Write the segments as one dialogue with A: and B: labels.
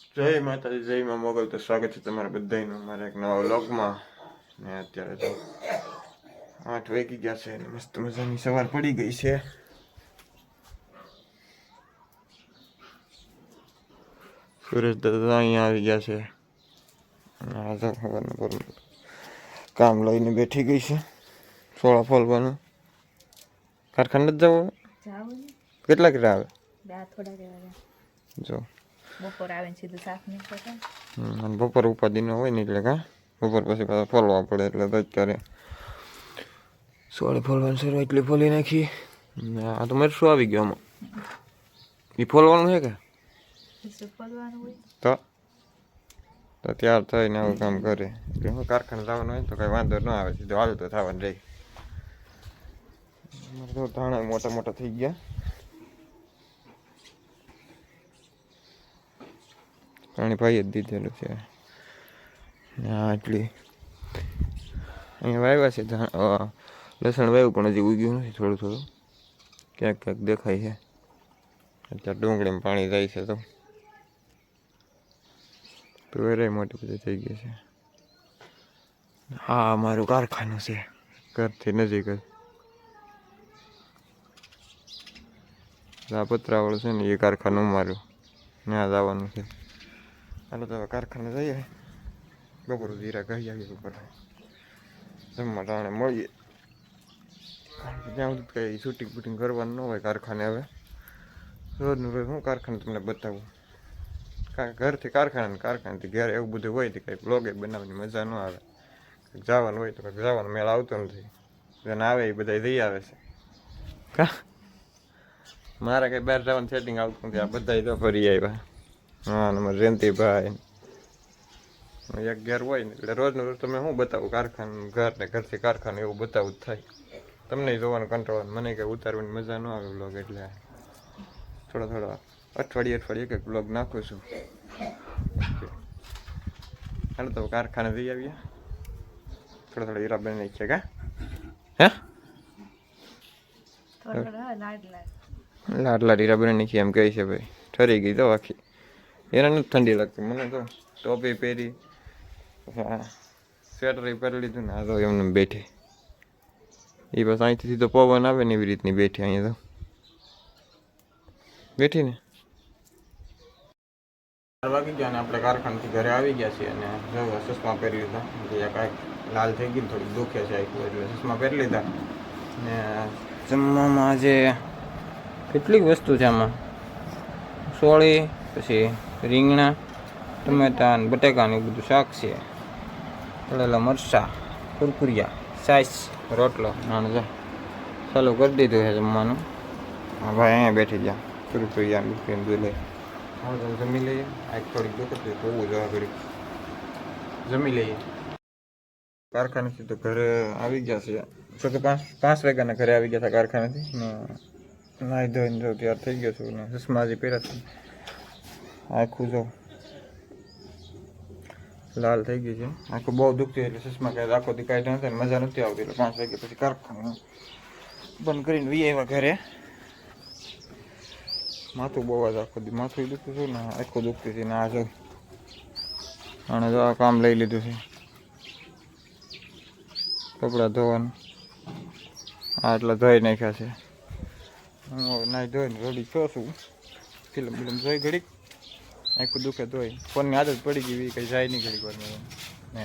A: જય માતાજી જય માં મોગલ તો સ્વાગત છે તમારા બધાનું મારા એક નવા વ્લોગમાં ને અત્યારે તો આઠ વાગી ગયા છે અને મસ્ત મજાની સવાર પડી ગઈ છે સુરેશ દાદા અહીંયા આવી ગયા છે તો સવારના પોરમાં કામ લઈને બેઠી ગઈ છે સોળા ફોલવાનું કારખાને જ જવું કેટલા કેટલા આવે જો
B: બપોર આવે સીધું સાફ
A: હમ, બપોર ઉપાધિ ન હોય ને એટલે કા? બપોર પછી પાછા ફોલવા પડે એટલે તો અત્યારે સોળે ફોલવાનું શરૂ એટલે ફોલી નાખી ને આ તો મરશું આવી ગયો આમાં. એ ફોલવાનું છે કે? તો? તો ત્યાર થઈને આવું કામ કરે એટલે હું કારખાને જવાનું હોય તો કંઈ વાંધો ન આવે. સીધો હાલ તો થવાનું રહી. ધાણા મોટા મોટા થઈ ગયા. પાણી ભાઈ જ દીધેલું છે. ને આ અહીંયા વાવ્યા છે. લસણ વાવ્યું પણ હજી ઉગ્યું નથી થોડું થોડું. ક્યાંક ક્યાંક દેખાય છે. અત્યારે ડુંગળીમાં પાણી જાય છે તો. વેરાય મોટી બધી થઈ ગઈ છે. હા અમારું કારખાનું છે. ઘરથી નજીક જ. આ છે ને એ કારખાનું મારું. ત્યાં જવાનું છે. હાલો તો હવે કારખાને જઈએ. બપોર જીરા કહી આવીએ ઉપર જમવા ટાણે મળીએ. જ્યાં સુધી કંઈ શૂટિંગ બૂટિંગ કરવાનું ન હોય કારખાને હવે. રોજનું રોજ હું કારખાને તમને બતાવું. કારણ કે ઘરથી કારખાને કારખાનેથી ઘરે એવું બધું હોય તો કંઈક બ્લોગે બનાવવાની મજા ન આવે. કંઈક જવાનું હોય તો કંઈક જવાનો મેળ આવતો નથી. જેને આવે એ બધા જઈ આવે છે. કા? મારે કંઈ બહાર જવાનું સેટિંગ આવતું નથી. આ બધા તો ફરી આવ્યા. હા ને મારા જયંતિભાઈ. એક ઘેર હોય ને એટલે રોજનું રોજ તમે શું બતાવું? કારખાનું ઘર ને ઘરથી કારખાનું એવું બતાવું જ થાય. તમને જોવાનું કંટ્રોલ મને કંઈ ઉતારવાની મજા ન આવે બ્લોગ એટલે થોડા થોડા અઠવાડિયે અઠવાડિયે કંઈક બ્લોગ નાખું છું. હાલો તો કારખાને જઈ આવીએ. થોડા થોડા હીરા બની નાખીએ કા? હે? લાડલા હીરા બની નાખીએ એમ કહે છે ભાઈ. ઠરી ગઈ તો આખી. એને નથી ઠંડી લાગતી. મને તો ટોપી પહેરી સ્વેટર પહેરી લીધું ને, આ તો એમને એમ બેઠી. એ બસ અહીંથી તો પવન આવે ને એવી રીતની બેઠી અહીંયા તો. બેઠી ને? વાગી ગયા ને આપણે કારખાનાથી ઘરે આવી ગયા છીએ અને જો ચશ્મા પહેરી લીધા જે કાંઈક લાલ થઈ ગઈ થોડુંક દુખે છે આખું એટલે ચશ્મા પહેરી લીધા. ને જમવામાં આજે કેટલીક વસ્તુ છે આમાં. સોળી, પછી રીંગણા, ટમેટા અને બટાકા ને એવું બધું શાક છે. તળેલા મરચાં, કુરકુરિયા, સાઈસ, રોટલો, નાનું જા. ચાલુ કરી દીધું છે જમવાનું. હા, ભાઈ અહીંયા બેઠી જા. કુરકુરિયા બુકરીને દૂધ લઈ. હવે જમી લઈએ. આ થોડીક દુખતી બહુ જવા ઘડી જમી લઈએ. કારખાનેથી તો ઘરે આવી ગયા છે. તો કે પાંચ પાંચ વાગ્યાના ઘરે આવી ગયા હતા કારખાનેથી. નાહી ધોઈને જો તૈયાર થઈ ગયો છું ને ચશ્મા હજી પહેર્યા આખું જો લાલ થઈ ગઈ છે. આખું બહુ દુખતું એટલે ચશ્મા કાંઈ આખો દી કાઢી નથી મજા નથી આવતી એટલે પાંચ વાગ્યા પછી કારખાનું બંધ કરીને વી આવ્યા ઘરે. માથું બહુ જ આખો દી માથું દુખતું હતું ને આખું દુખતું હતું ને આ જો. અને જો આ કામ લઈ લીધું છે. કપડાં ધોવાનું. આ એટલા ધોઈ નાખ્યા છે. હું નાહી ધોઈને રેડી છો છું. ફિલ્મ બિલમ જોઈ ઘડીક. આખું દુખે ધોઈ ફોનની આદત પડી ગઈ કંઈ જાય નહીં વાર ને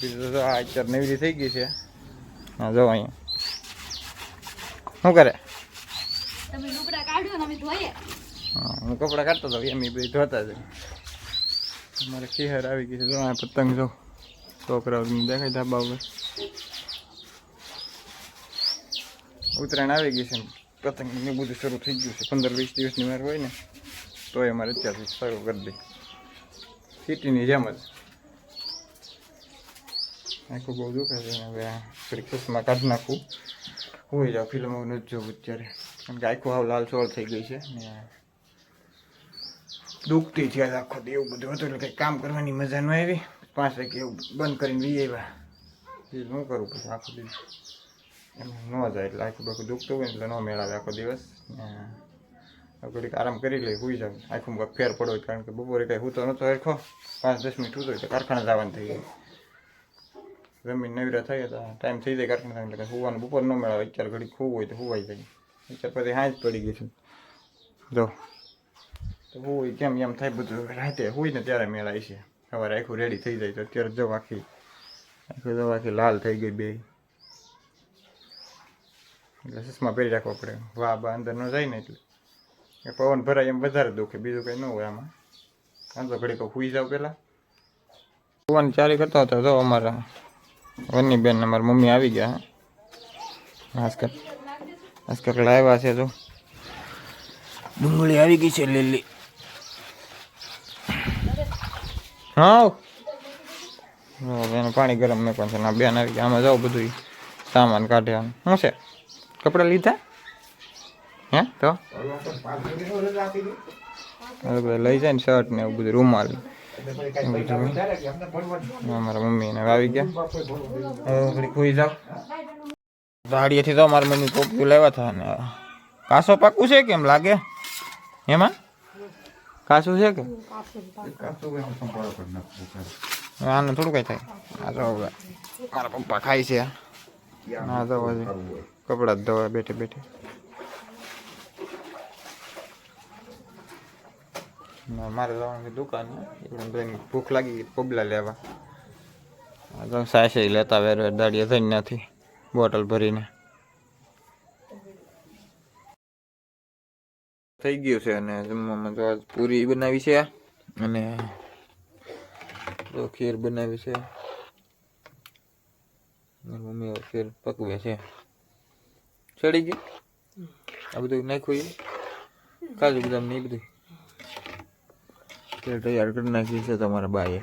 A: બીજું તો આ અત્યારે નવી થઈ ગઈ છે. હા જો અહીંયા. શું કરે? હા હું કપડાં કાઢતો હતો એમ એ બધી ધોતા જ મારે ખીહર આવી ગઈ છે. જો આ પતંગ જો છોકરાઓને દેખાય ધાબા ઉપર. ઉત્તરાયણ આવી ગઈ છે પતંગ ને બધું શરૂ થઈ ગયું છે. પંદર વીસ દિવસની વાર હોય ને. તો એ અમારે અત્યારથી શરૂ કરી દે. સિટીની જેમ જ. આખું બહુ દુખે છે ને હવે ક્રિકેટમાં કાઢી નાખું. હોઈ જાવ ફિલ્મો નથી જોવું અત્યારે. કારણ કે આખું હાવ લાલ ચોળ થઈ ગઈ છે ને દુખતી છે આખો એવું બધું હતું એટલે કંઈ કામ કરવાની મજા ન આવી. પાંચ વાગે એવું બંધ કરીને વી આવ્યા. એ શું કરું પછી આખો દિવસ? એમ ન જાય એટલે આખું બાખું દુખતું હોય એટલે ન મેળાવે આખો દિવસ. ને ઘડીક આરામ કરી લઈ, હોઈ જાવ આખું ફેર પડો કારણ કે બપોરે કાંઈ હું તો નહોતો હરખો પાંચ, દસ મિનિટ સૂતો એટલે કારખાના જવાનું થઈ ગયું જમીન નવીરા થઈ તો ટાઈમ થઈ જાય કારખાના એટલે સુવાનું બપોર ન મેળવે. અત્યારે ઘડીક હોવું હોય તો સુવાઈ જાય. અત્યારે પછી હાજ પડી ગઈ છે. જો. તો હોય કેમ એમ થાય બધું. રાતે હોય ને ત્યારે મેળાય છે સવારે આખું રેડી થઈ જાય તો અત્યારે જો આખી આખી જો આખી લાલ થઈ ગઈ બે. એટલે ચશ્મા પહેરી રાખવા પડે. વાહ, બા, અંદર ન જાય ને એટલે. એ પવન ભરાય એમ વધારે દુખે બીજું કંઈ ન હોય આમાં. આમ તો ઘડીક સુઈ જાવ પહેલાં. પવન ચારી કરતા હતા તો અમારા વની બેન અમારા મમ્મી આવી ગયા. આજકાલ આજકાલ લાવ્યા છે તો. ડુંગળી આવી ગઈ છે લીલી. હા જો પાણી ગરમ મેં પણ છે ના બેન આવી ગયા. આમાં જાઓ બધું સામાન કાઢ્યા શું છે? કપડાં લીધા? હે? તો? લઈ જાય ને શર્ટ ને એવું બધું રૂમાલ મારા મમ્મી ને આવી ગયા. સુઈ જાવ દાડીએથી તો મારા મમ્મી પોપયું લેવા હતા ને કાસો પાકું છે કેમ લાગે? એમાં કાસું છે કે? આને થોડું કઈ થાય. આ તો હવે મારા પપ્પા ખાય છે. ના તો કપડાં ધોવા બેઠે બેઠે. મારે જવાનું છે દુકાન. ભૂખ લાગી ગઈ પબલા લેવા. તો સાસે લેતા વેર વેર દાડીએ થઈ નથી બોટલ ભરીને. થઈ ગયું છે અને જમવામાં તો આજ પૂરી બનાવી છે અને તો ખીર બનાવી છે. મમ્મી ખીર પકવે છે. ચડી ગયું? આ બધું નાખ્યું કાજુ બદામ ને એ બધું? ખીર તૈયાર કરી નાખી છે તમારા બાએ.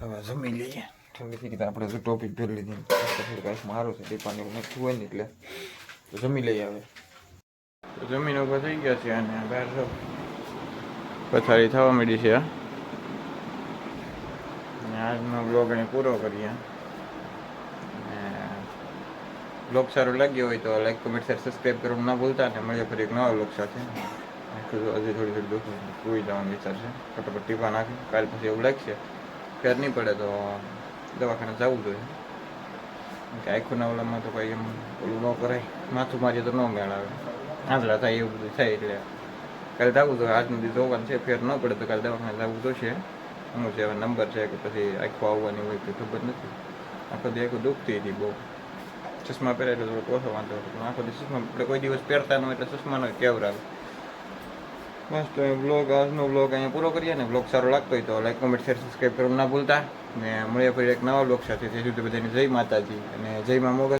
A: હવે જમી લઈએ. થઈ ગઈ આપણે તો ટોપિક ભરી લીધી. કાંઈક મારું છે દીપાને એવું નથી હોય ને એટલે. તો જમી લઈએ હવે. તો જમીન ઊભા થઈ ગયા છે અને બહાર જો પથારી થવા માંડી છે. આજનો બ્લોગ અહીં પૂરો કરીએ અને બ્લોગ સારો લાગ્યો હોય તો લાઈક કમેન્ટ શેર સબસ્ક્રાઈબ કરવાનું ના ભૂલતા અને મળીએ ફરી એક નવા બ્લોગ સાથે. હજી થોડી થોડી દુઃખ સુઈ જવાનું વિચાર છે. ફટાફટ ટીપા નાખી કાલ પછી એવું લાગશે ફેર નહીં પડે તો દવાખાને જવું જોઈએ. કે આખું ઓલામાં તો કંઈ એમ ઓલું ન કરાય, માથું મારીએ તો ન મેળ આવે આંધળા થાય એવું બધું થાય એટલે કાલે જવું તો આજનો દિવસ જોવાનું છે, ફેર ન પડે તો કાલે દવાખાને જવું તો છે. શું છે નંબર છે કે પછી આખું આવવાની હોય કે ખબર નથી. આખો દી આખું દુખતી હતી બહુ. ચશ્મા પહેરે એટલે થોડોક ઓછો વાંધો હતો. આખો દિવસ ચશ્મા આપણે કોઈ દિવસ પહેરતા ન હોય એટલે ચશ્માનો કેવર આવે. બસ તો બ્લોગ આજનો બ્લોગ અહીંયા પૂરો કરીએ ને. બ્લોગ સારો લાગતો હોય તો લાઈક કોમેન્ટ શેર સબસ્ક્રાઈબ કરવાનું ના ભૂલતા. ને મળીએ ફરી એક નવા બ્લોગ સાથે. ત્યાં સુધી બધાને જય માતાજી અને જય મા મોગલ.